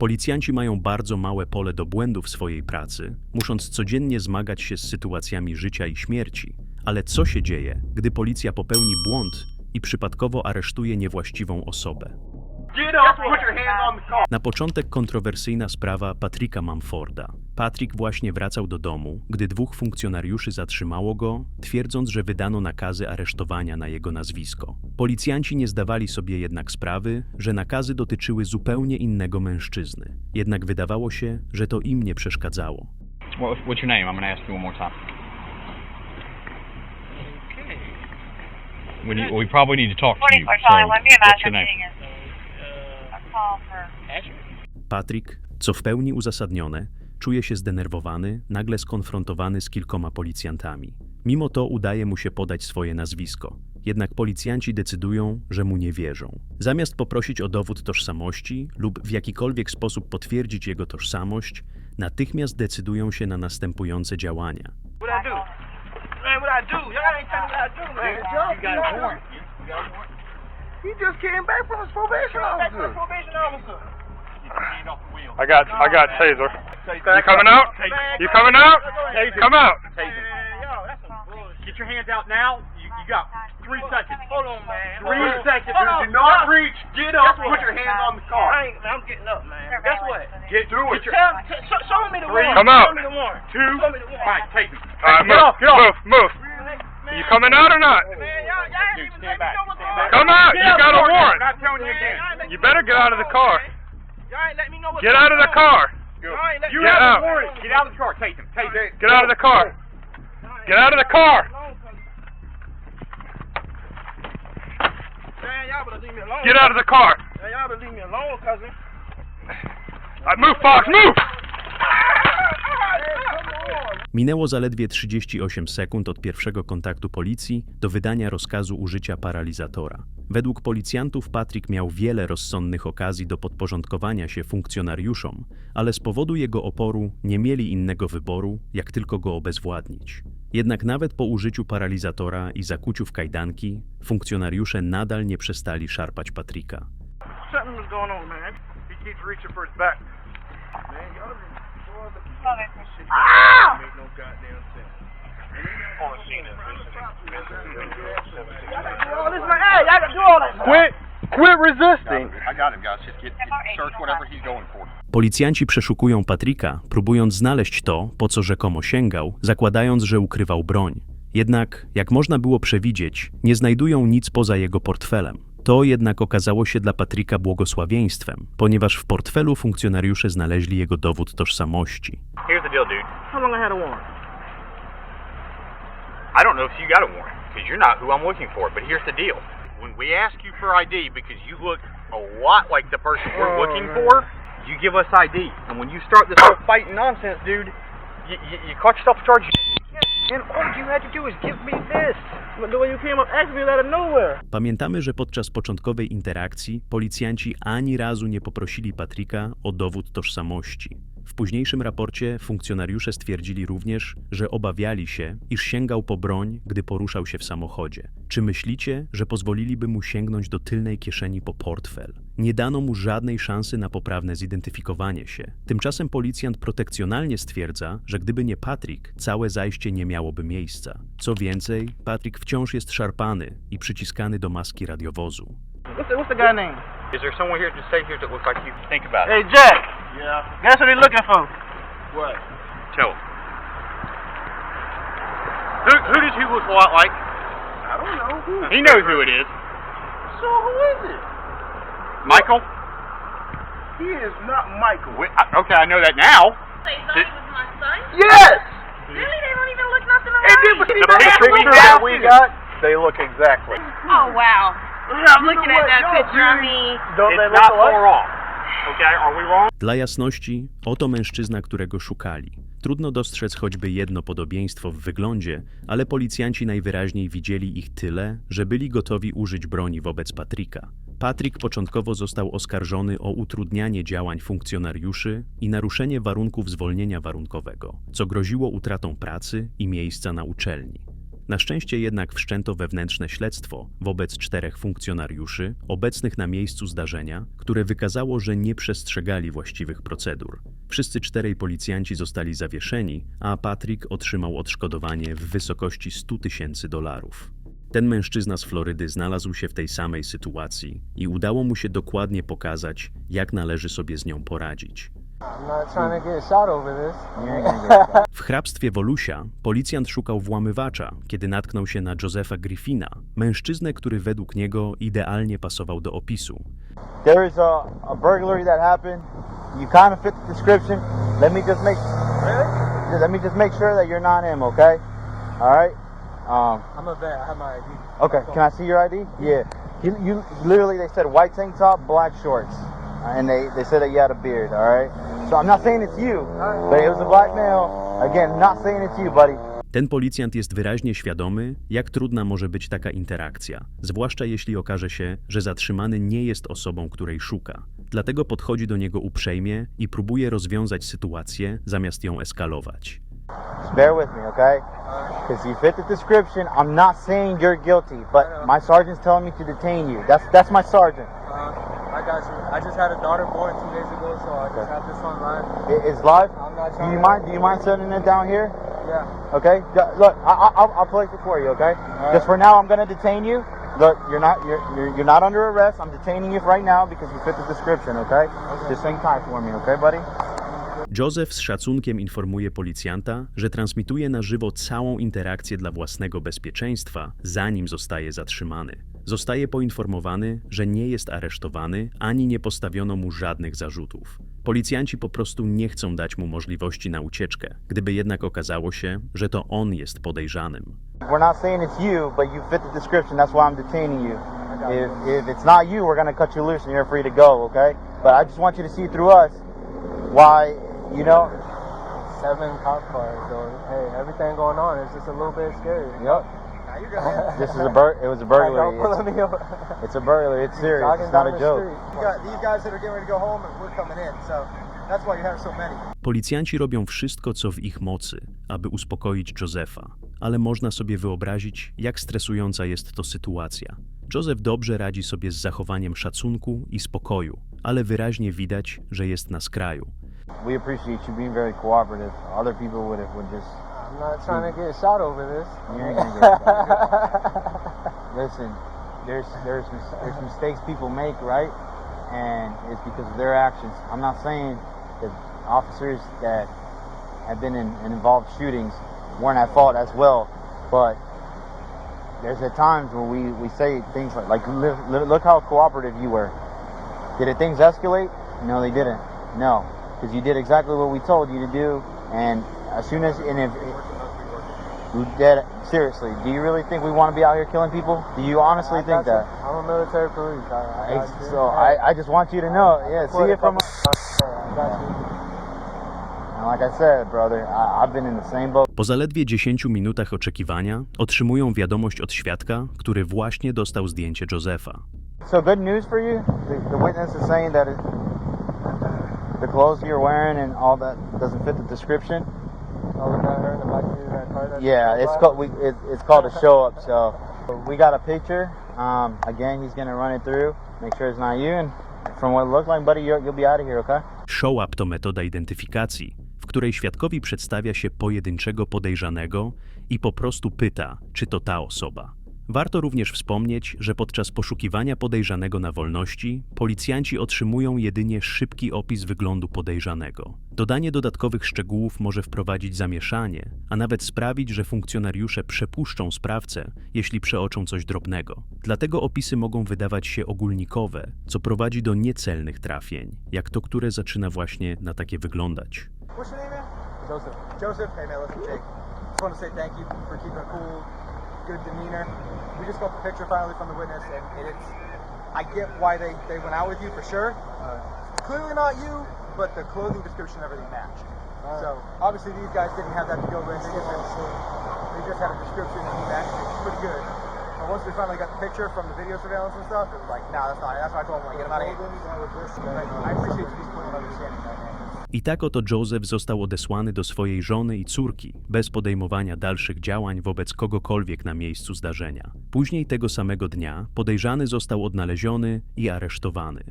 Policjanci mają bardzo małe pole do błędu w swojej pracy, musząc codziennie zmagać się z sytuacjami życia i śmierci. Ale co się dzieje, gdy policja popełni błąd i przypadkowo aresztuje niewłaściwą osobę? Na początek kontrowersyjna sprawa Patricka Mumforda. Patrick właśnie wracał do domu, gdy dwóch funkcjonariuszy zatrzymało go, twierdząc, że wydano nakazy aresztowania na jego nazwisko. Policjanci nie zdawali sobie jednak sprawy, że nakazy dotyczyły zupełnie innego mężczyzny. Jednak wydawało się, że to im nie przeszkadzało. What, what's your name? I'm going to ask you one more time. We, need, we probably need to talk to you. 24 So, Charlie, one, be what's advised your I'm name? getting a, a call for Patrick, co w pełni uzasadnione, czuje się zdenerwowany, nagle skonfrontowany z kilkoma policjantami. Mimo to udaje mu się podać swoje nazwisko. Jednak policjanci decydują, że mu nie wierzą. Zamiast poprosić o dowód tożsamości lub w jakikolwiek sposób potwierdzić jego tożsamość, natychmiast decydują się na następujące działania. He just came. Back from his probation officer. I got I got taser. You coming out? You coming out? Come out. Man, yo, that's some bullshit. Get your hands out now. You, you got three seconds. Hold on, man. Three Hold seconds. Hold on. Do not Stop. reach. Get up. Put your hands on the car. I ain't, I'm getting up, man. Guess what? Get through it. Tell, t- show, show me the Three. warrant. Come out. Show me the warrant. Two. Show me the warrant. All right, take me. All right, Get move, off, get off. move, move. Man, You coming out or not? Man, y'all, y'all Dude, stand back. Stand back. Come out. You got a warrant. I'm not telling you Man, again. y'all ain't let You me better get out of the car. Y'all ain't let me know what's Get out of the going car. Y'all ain't let You have out. a warrant. Get out of the car. Take him. Take him. Get out of the car. Get out of the car. Man, y'all better leave me alone. Get out of the car. Man, y'all better leave me alone, cousin. All right, move, Fox, move. Minęło zaledwie 38 sekund od pierwszego kontaktu policji do wydania rozkazu użycia paralizatora. Według policjantów Patrick miał wiele rozsądnych okazji do podporządkowania się funkcjonariuszom, ale z powodu jego oporu nie mieli innego wyboru, jak tylko go obezwładnić. Jednak nawet po użyciu paralizatora i zakuciu w kajdanki, funkcjonariusze nadal nie przestali szarpać Patricka. On. Quit, quit resisting. I got him, guys. Just get, get search whatever he's going for. Policjanci przeszukują Patryka, próbując znaleźć to, po co rzekomo sięgał, zakładając, że ukrywał broń. Jednak, jak można było przewidzieć, nie znajdują nic poza jego portfelem. To jednak okazało się dla Patryka błogosławieństwem, ponieważ w portfelu funkcjonariusze znaleźli jego dowód tożsamości. Here's the deal, dude. How long I had a warrant? I don't know if you got a warrant because you're not who I'm looking for. But here's the deal: when we ask you for ID because you look a lot like the person we're Oh, looking man. for, you give us ID. And when you start this whole fighting nonsense, dude, you, you, you caught yourself a charge. And all you had to do is give me this. But the way you came up, asked me out of nowhere. Pamiętamy, że podczas początkowej interakcji policjanci ani razu nie poprosili Patryka o dowód tożsamości. W późniejszym raporcie funkcjonariusze stwierdzili również, że obawiali się, iż sięgał po broń, gdy poruszał się w samochodzie. Czy myślicie, że pozwoliliby mu sięgnąć do tylnej kieszeni po portfel? Nie dano mu żadnej szansy na poprawne zidentyfikowanie się. Tymczasem policjant protekcjonalnie stwierdza, że gdyby nie Patrick, całe zajście nie miałoby miejsca. Co więcej, Patrick wciąż jest szarpany i przyciskany do maski radiowozu. What's the, what's the guy name? Is there someone here to stay here that looks like you? Think about it. Hey, Jack. Yeah. Guess what they're looking for? What? Tell him. Who, who does he look a lot like? I don't know. Who? He knows who it is. So who is it? Michael? He is not Michael. We, I, okay, I know that now. They thought Did- he was my son? Yes. Really? They don't even look nothing And then alike. The that picture we that we got. They look exactly. Oh, wow. I'm looking at that picture. I mean, Don't it's not far off. Dla jasności, oto mężczyzna, którego szukali. Trudno dostrzec choćby jedno podobieństwo w wyglądzie, ale policjanci najwyraźniej widzieli ich tyle, że byli gotowi użyć broni wobec Patryka. Patryk początkowo został oskarżony o utrudnianie działań funkcjonariuszy i naruszenie warunków zwolnienia warunkowego, co groziło utratą pracy i miejsca na uczelni. Na szczęście jednak wszczęto wewnętrzne śledztwo wobec czterech funkcjonariuszy obecnych na miejscu zdarzenia, które wykazało, że nie przestrzegali właściwych procedur. Wszyscy czterej policjanci zostali zawieszeni, a Patrick otrzymał odszkodowanie w wysokości 100 tysięcy dolarów. Ten mężczyzna z Florydy znalazł się w tej samej sytuacji i udało mu się dokładnie pokazać, jak należy sobie z nią poradzić. W hrabstwie Wolusia policjant szukał włamywacza, kiedy natknął się na Josepha Griffina, mężczyznę, który według niego idealnie pasował do opisu. There is a, a burglary that happened. You kind of fit the description. Let me just make really? Let me just make sure that you're not him, okay? All right. Um, I'm a vet. I have my ID. okay. Can I see your ID? Yeah. You, you literally they said white tank top, black shorts, and they they said that you had a beard. All right. So I'm not saying it's you, but it was a black male. Again, not saying it's you, buddy. Ten policjant jest wyraźnie świadomy, jak trudna może być taka interakcja, zwłaszcza jeśli okaże się, że zatrzymany nie jest osobą, której szuka. Dlatego podchodzi do niego uprzejmie i próbuje rozwiązać sytuację, zamiast ją eskalować. Just bear with me, okay? Because you fit the description. I'm not saying you're guilty, but my sergeant's telling me to detain you. That's that's my sergeant. I got you. I just had a daughter born two days ago, so I just have this online. It is live. I'm not Do trying you to- mind? Do you mind setting it down here? Yeah. Okay. Look, I, I, I'll, I'll place it for you. Okay. Just for now, I'm gonna detain you. Look, you're not you're, you're you're not under arrest. I'm detaining you right now because you fit the description. Okay. Just hang tight for me, okay, buddy? Joseph z szacunkiem informuje policjanta, że transmituje na żywo całą interakcję dla własnego bezpieczeństwa, zanim zostaje zatrzymany. Zostaje poinformowany, że nie jest aresztowany ani nie postawiono mu żadnych zarzutów. Policjanci po prostu nie chcą dać mu możliwości na ucieczkę, gdyby jednak okazało się, że to on jest podejrzanym. We're not saying it's you, but you fit the description. That's why I'm detaining you. If, if it's not you, we're gonna cut you loose and you're free to go. Okay. But I just want you to see through us why you know. Seven cop cars, so hey, everything going on is just a little bit scary. Yep. This is a bur- It was a burglary. Don't pull It's, me over. it's a burglary. It's serious. It's not a joke. got these guys that are getting ready to go home, and we're coming in. So that's why you have so many. Policjanci robią wszystko, co w ich mocy, aby uspokoić Josefa, ale można sobie wyobrazić, jak stresująca jest to sytuacja. Joseph dobrze radzi sobie z zachowaniem szacunku i spokoju, ale wyraźnie widać, że jest na skraju. We appreciate you being very cooperative. Other people would have would just. I'm not trying to get shot over this. You ain't gonna get Listen, there's there's there's mistakes people make, right? And it's because of their actions. I'm not saying that officers that have been in, in involved shootings weren't at fault as well, but there's at times when we, we say things like like look, look how cooperative you were. Did it things escalate? No, they didn't. No, because you did exactly what we told you to do, and as soon as and if dead seriously, do you really think we want to be out here killing people? Do you honestly I think that? you. I'm a military police. I, I you. So I, I just want you to know, yeah. See it from. I got you. And like I said, brother, I, I've been in the same boat. Po zaledwie 10 minutach oczekiwania otrzymują wiadomość od świadka, który właśnie dostał zdjęcie Josefa. So good news for you. The, the witness is saying that it, the clothes you're wearing and all that doesn't fit the description. Yeah, it's called we, it, it's called a show up. So we got a picture. Um, again, he's gonna run it through, make sure it's not you, and from what it looks like, buddy, you'll, be out of here, okay? Show-up to metoda identyfikacji, w której świadkowi przedstawia się pojedynczego podejrzanego i po prostu pyta, czy to ta osoba. Warto również wspomnieć, że podczas poszukiwania podejrzanego na wolności policjanci otrzymują jedynie szybki opis wyglądu podejrzanego. Dodanie dodatkowych szczegółów może wprowadzić zamieszanie, a nawet sprawić, że funkcjonariusze przepuszczą sprawcę, jeśli przeoczą coś drobnego. Dlatego opisy mogą wydawać się ogólnikowe, co prowadzi do niecelnych trafień, jak to, które zaczyna właśnie na takie wyglądać. Joseph. Joseph. Hey, man, good demeanor. We just got the picture finally from the witness, and, it's. I get why they, they went out with you for sure. Uh, clearly not you, but the clothing description, everything matched. So obviously these guys didn't have that to go with. They just had, they just had a description and he matched it pretty good. But once we finally got the picture from the video surveillance and stuff, it was like, nah, that's not it. That's why I told him, like, get him out of here. I appreciate you just putting an understanding that. I tak oto Joseph został odesłany do swojej żony i córki, bez podejmowania dalszych działań wobec kogokolwiek na miejscu zdarzenia. Później tego samego dnia podejrzany został odnaleziony i aresztowany.